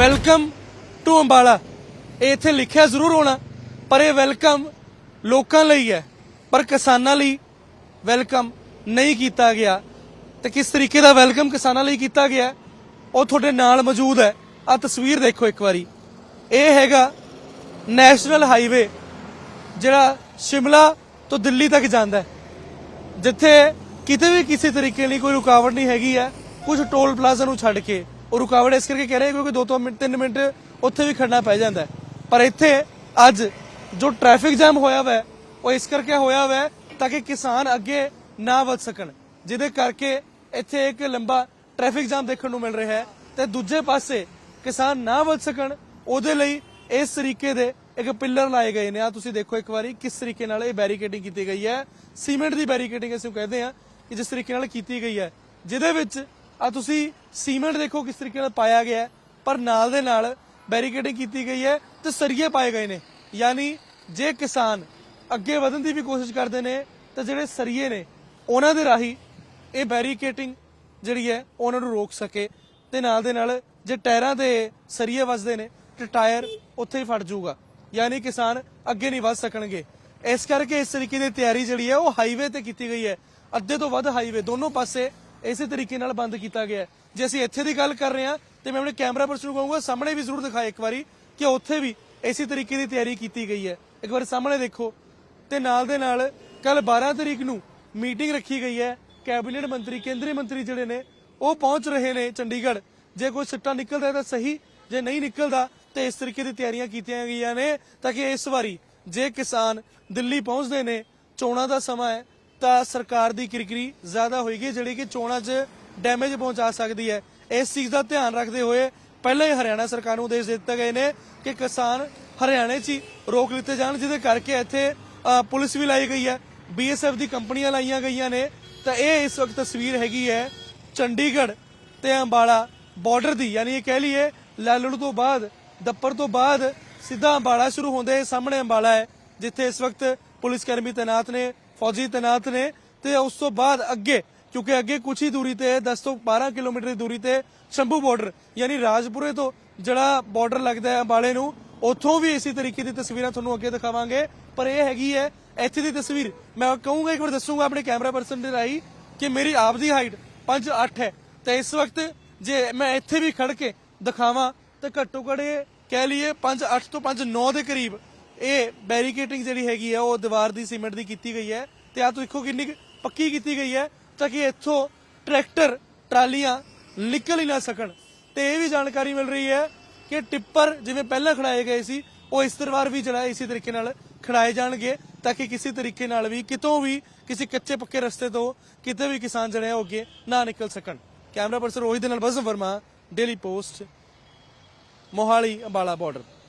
Welcome to Ambala ਇਹ ਇੱਥੇ ਲਿਖਿਆ ਜ਼ਰੂਰ ਹੋਣਾ, ਪਰ ਇਹ ਵੈਲਕਮ ਲੋਕਾਂ ਲਈ ਹੈ, ਪਰ ਕਿਸਾਨਾਂ ਲਈ ਵੈਲਕਮ ਨਹੀਂ ਕੀਤਾ ਗਿਆ। ਤੇ ਕਿਸ ਤਰੀਕੇ ਦਾ ਵੈਲਕਮ ਕਿਸਾਨਾਂ ਲਈ ਕੀਤਾ ਗਿਆ, ਉਹ ਤੁਹਾਡੇ ਨਾਲ ਮੌਜੂਦ ਹੈ। ਆ ਤਸਵੀਰ ਦੇਖੋ ਇੱਕ ਵਾਰੀ। ਇਹ ਹੈਗਾ ਨੈਸ਼ਨਲ ਹਾਈਵੇ, ਜਿਹੜਾ ਸ਼ਿਮਲਾ ਤੋਂ ਦਿੱਲੀ ਤੱਕ ਜਾਂਦਾ ਹੈ। ਜਿੱਥੇ ਕਿਤੇ ਵੀ ਕਿਸੇ ਤਰੀਕੇ ਲਈ ਕੋਈ ਰੁਕਾਵਟ ਨਹੀਂ ਹੈਗੀ ਹੈ, ਕੁਝ ਟੋਲ ਪਲਾਜ਼ਾ ਨੂੰ ਛੱਡ ਕੇ। ਉਹ ਰੁਕਾਵਟ ਇਸ ਕਰਕੇ ਕਹਿ ਰਹੇ ਕਿਉਂਕਿ 2-2 ਮਿੰਟ 3 ਮਿੰਟ ਉੱਥੇ ਵੀ ਖੜਨਾ ਪੈ ਜਾਂਦਾ ਪਰ ਇੱਥੇ ਅੱਜ ਜੋ ਟ੍ਰੈਫਿਕ ਜਾਮ ਹੋਇਆ ਹੋਇਆ ਉਹ ਇਸ ਕਰਕੇ ਹੋਇਆ ਹੋਇਆ ਤਾਂ ਕਿ ਕਿਸਾਨ ਅੱਗੇ ਨਾ ਵਧ ਸਕਣ, ਜਿਹਦੇ ਕਰਕੇ ਇੱਥੇ ਇੱਕ ਲੰਬਾ ਟ੍ਰੈਫਿਕ ਜਾਮ ਦੇਖਣ ਨੂੰ ਮਿਲ ਰਿਹਾ ਹੈ ਤੇ ਦੂਜੇ ਪਾਸੇ ਕਿਸਾਨ ਨਾ ਵਧ ਸਕਣ, ਉਹਦੇ ਲਈ ਇਸ ਤਰੀਕੇ ਦੇ ਇੱਕ ਪਿੱਲਰ ਲਾਏ ਗਏ ਨੇ। ਆ ਤੁਸੀਂ ਦੇਖੋ ਇੱਕ ਵਾਰੀ ਕਿਸ ਤਰੀਕੇ ਨਾਲ ਇਹ ਬੈਰੀਕੇਡਿੰਗ ਕੀਤੀ ਗਈ ਹੈ। ਸੀਮੈਂਟ ਦੀ ਬੈਰੀਕੇਡਿੰਗ ਅਸੀਂ ਕਹਿੰਦੇ ਆ ਕਿ ਜਿਸ ਤਰੀਕੇ ਨਾਲ ਕੀਤੀ ਗਈ ਹੈ, ਜਿਹਦੇ ਵਿੱਚ ਆ ਤੁਸੀਂ ਸੀਮੈਂਟ ਦੇਖੋ ਕਿਸ ਤਰੀਕੇ ਨਾਲ ਪਾਇਆ ਗਿਆ ਪਰ ਨਾਲ ਦੇ ਨਾਲ ਬੈਰੀਕੇਡਿੰਗ ਕੀਤੀ ਗਈ ਹੈ ਤੇ ਸਰੀਏ ਪਾਏ ਗਏ ਨੇ। ਯਾਨੀ ਜੇ ਕਿਸਾਨ ਅੱਗੇ ਵਧਣ ਦੀ ਵੀ ਕੋਸ਼ਿਸ਼ ਕਰਦੇ ਨੇ, ਤਾਂ ਜਿਹੜੇ ਸਰੀਏ ਨੇ, ਉਹਨਾਂ ਦੇ ਰਾਹੀਂ ਇਹ ਬੈਰੀਕੇਟਿੰਗ ਜਿਹੜੀ ਹੈ, ਉਹਨਾਂ ਨੂੰ ਰੋਕ ਸਕੇ ਤੇ ਨਾਲ ਦੇ ਨਾਲ ਜੇ ਟਾਇਰਾਂ ਦੇ ਸਰੀਏ ਵੱਜਦੇ ਨੇ, ਤੇ ਟਾਇਰ ਉੱਥੇ ਹੀ ਫਟ ਜਾਊਗਾ। ਯਾਨੀ ਕਿਸਾਨ ਅੱਗੇ ਨਹੀਂ ਵੱਧ ਸਕਣਗੇ। ਇਸ ਕਰਕੇ ਇਸ ਤਰੀਕੇ ਦੀ ਤਿਆਰੀ ਜਿਹੜੀ ਹੈ, ਉਹ ਹਾਈਵੇ ਤੇ ਕੀਤੀ ਗਈ ਹੈ। ਅੱਧੇ ਤੋਂ ਵੱਧ ਹਾਈਵੇ ਦੋਨੋਂ ਪਾਸੇ ਇਸੇ ਤਰੀਕੇ ਨਾਲ ਬੰਦ ਕੀਤਾ ਗਿਆ ਜੇ ਅਸੀਂ ਇੱਥੇ ਦੀ ਗੱਲ ਕਰ ਰਹੇ ਹਾਂ, ਤੇ ਮੈਂ ਆਪਣੇ ਕੈਮਰਾ ਪਰਸਨ ਨੂੰ ਕਹੂੰਗਾ, ਸਾਹਮਣੇ ਵੀ ਜ਼ਰੂਰ ਦਿਖਾਏ ਇੱਕ ਵਾਰੀ ਕਿ ਉੱਥੇ ਵੀ ਇਸੇ ਤਰੀਕੇ ਦੀ ਤਿਆਰੀ ਕੀਤੀ ਗਈ ਹੈ। ਇੱਕ ਵਾਰ ਸਾਹਮਣੇ ਦੇਖੋ, ਤੇ ਨਾਲ ਦੇ ਨਾਲ ਕੱਲ 12 ਤਰੀਕ ਨੂੰ ਮੀਟਿੰਗ ਰੱਖੀ ਗਈ ਹੈ। ਕੈਬਨਿਟ ਮੰਤਰੀ, ਕੇਂਦਰੀ ਮੰਤਰੀ ਜਿਹੜੇ ਨੇ, ਉਹ ਪਹੁੰਚ ਰਹੇ ਨੇ ਚੰਡੀਗੜ੍ਹ। ਜੇ ਕੋਈ ਸਿੱਟਾ ਨਿਕਲਦਾ ਤਾਂ ਸਹੀ, ਜੇ ਨਹੀਂ ਨਿਕਲਦਾ, ਤੇ ਇਸ ਤਰੀਕੇ ਦੀ ਤਿਆਰੀਆਂ ਕੀਤੀਆਂ ਗਈਆਂ ਨੇ ਤਾਂ ਕਿ ਇਸ ਵਾਰੀ ਜੇ ਕਿਸਾਨ ਦਿੱਲੀ ਪਹੁੰਚਦੇ ਨੇ, ਚੋਣਾਂ ਦਾ ਸਮਾਂ ਹੈ ਤਾਂ ਸਰਕਾਰ ਦੀ ਕਿਰਕਰੀ ਜ਼ਿਆਦਾ ਹੋਏਗੀ, ਜਿਹੜੀ ਕਿ ਚੋਣਾਂ 'ਚ ਡੈਮੇਜ ਪਹੁੰਚਾ ਸਕਦੀ ਹੈ। ਇਸ ਚੀਜ਼ ਦਾ ਧਿਆਨ ਰੱਖਦੇ ਹੋਏ ਪਹਿਲਾਂ ਹੀ ਹਰਿਆਣਾ ਸਰਕਾਰ ਨੂੰ ਆਦੇਸ਼ ਦਿੱਤੇ ਗਏ ਨੇ ਕਿ ਕਿਸਾਨ ਹਰਿਆਣੇ 'ਚ ਹੀ ਰੋਕ ਲਿੱਤੇ ਜਾਣ, ਜਿਹਦੇ ਕਰਕੇ ਇੱਥੇ ਪੁਲਿਸ ਵੀ ਲਾਈ ਗਈ ਹੈ। ਬੀਐਸਐਫ ਦੀ ਕੰਪਨੀਆਂ ਲਾਈਆਂ ਗਈਆਂ ਨੇ। ਤਾਂ ਇਹ ਇਸ ਵਕਤ ਤਸਵੀਰ ਹੈਗੀ ਹੈ ਚੰਡੀਗੜ੍ਹ ਤੇ ਅੰਬਾਲਾ ਬਾਰਡਰ ਦੀ। ਯਾਨੀ ਇਹ ਕਹਿ ਲਈਏ, ਲਾਲੜ ਤੋਂ ਬਾਅਦ, ਦੱਪਰ ਤੋਂ ਬਾਅਦ ਸਿੱਧਾ ਅੰਬਾਲਾ ਸ਼ੁਰੂ ਹੁੰਦੇ ਸਾਹਮਣੇ ਅੰਬਾਲਾ ਹੈ, ਜਿੱਥੇ ਇਸ ਵਕਤ ਪੁਲਿਸ ਕਰਮੀ ਤੈਨਾਤ ਨੇ। ਫੌਜੀ ਤੈਨਾਤ ਨੇ ਤੇ ਉਸ ਤੋਂ ਬਾਅਦ ਅੱਗੇ, ਕਿਉਂਕਿ ਅੱਗੇ ਕੁਛ ਹੀ ਦੂਰੀ ਤੇ 10 ਤੋਂ 12 ਕਿਲੋਮੀਟਰ ਦੀ ਦੂਰੀ ਤੇ ਸ਼ੰਭੂ ਬਾਰਡਰ ਯਾਨੀ ਰਾਜਪੁਰੇ ਤੋਂ ਜਿਹੜਾ ਬਾਰਡਰ ਲੱਗਦਾ ਹੈ ਅੰਬਾਲੇ ਨੂੰ, ਉੱਥੋਂ ਵੀ ਇਸੇ ਤਰੀਕੇ ਦੀ ਤਸਵੀਰਾਂ ਤੁਹਾਨੂੰ ਅੱਗੇ ਦਿਖਾਵਾਂਗੇ। ਪਰ ਇਹ ਹੈਗੀ ਹੈ, ਇੱਥੇ ਦੀ ਤਸਵੀਰ, ਮੈਂ ਕਹੂੰਗਾ, ਇੱਕ ਵਾਰ ਦੱਸੂਗਾ ਆਪਣੇ ਕੈਮਰਾ ਪਰਸਨ ਦੇ ਰਾਹੀਂ ਕਿ ਮੇਰੀ ਆਪ ਦੀ ਹਾਈਟ 5'8 ਹੈ। ਤੇ ਇਸ ਵਕਤ ਜੇ ਮੈਂ ਇੱਥੇ ਵੀ ਖੜ ਕੇ ਦਿਖਾਵਾਂ, ਤਾਂ ਘੱਟੋ ਘੱਟ ਇਹ ਕਹਿ ਲਈਏ 5'8 ਤੋਂ 5'9 ਦੇ ਕਰੀਬ ਇਹ ਬੈਰੀਕੇਟਿੰਗ ਜਿਹੜੀ ਹੈਗੀ ਹੈ ਉਹ ਦੀਵਾਰ ਦੀ ਸੀਮੈਂਟ ਦੀ ਕੀਤੀ ਗਈ ਹੈ ਤੇ ਆ ਦੇਖੋ ਕਿੰਨੀ ਕੁ ਪੱਕੀ ਕੀਤੀ ਗਈ ਹੈ ਤਾਂ ਕਿ ਇੱਥੋਂ ਟਰੈਕਟਰ ਟਰਾਲੀਆਂ ਨਿਕਲ ਹੀ ਨਾ ਸਕਣ। ਤੇ ਇਹ ਵੀ ਜਾਣਕਾਰੀ ਮਿਲ ਰਹੀ ਹੈ ਕਿ ਟਿੱਪਰ ਜਿਵੇਂ ਪਹਿਲਾਂ ਖੜਾਏ ਗਏ ਸੀ, ਉਹ ਇਸ ਤਰ੍ਹਾਂ ਵੀ ਜਿਹੜਾ ਇਸੇ ਤਰੀਕੇ ਨਾਲ ਖੜਾਏ ਜਾਣਗੇ ਤਾਂ ਕਿ ਕਿਸੇ ਤਰੀਕੇ ਨਾਲ ਵੀ ਕਿਤੋਂ ਵੀ ਕਿਸੇ ਕੱਚੇ ਪੱਕੇ ਰਸਤੇ ਤੋਂ ਕਿਤੇ ਵੀ ਕਿਸਾਨ ਜਿਹੜੇ ਆ ਉਹ ਅੱਗੇ ਨਾ ਨਿਕਲ ਸਕਣ। ਕੈਮਰਾ ਪਰਸਨ ਰੋਹਿਤ ਦੇ ਨਾਲ ਬਸਮ Verma Daily Post Mohali Ambala border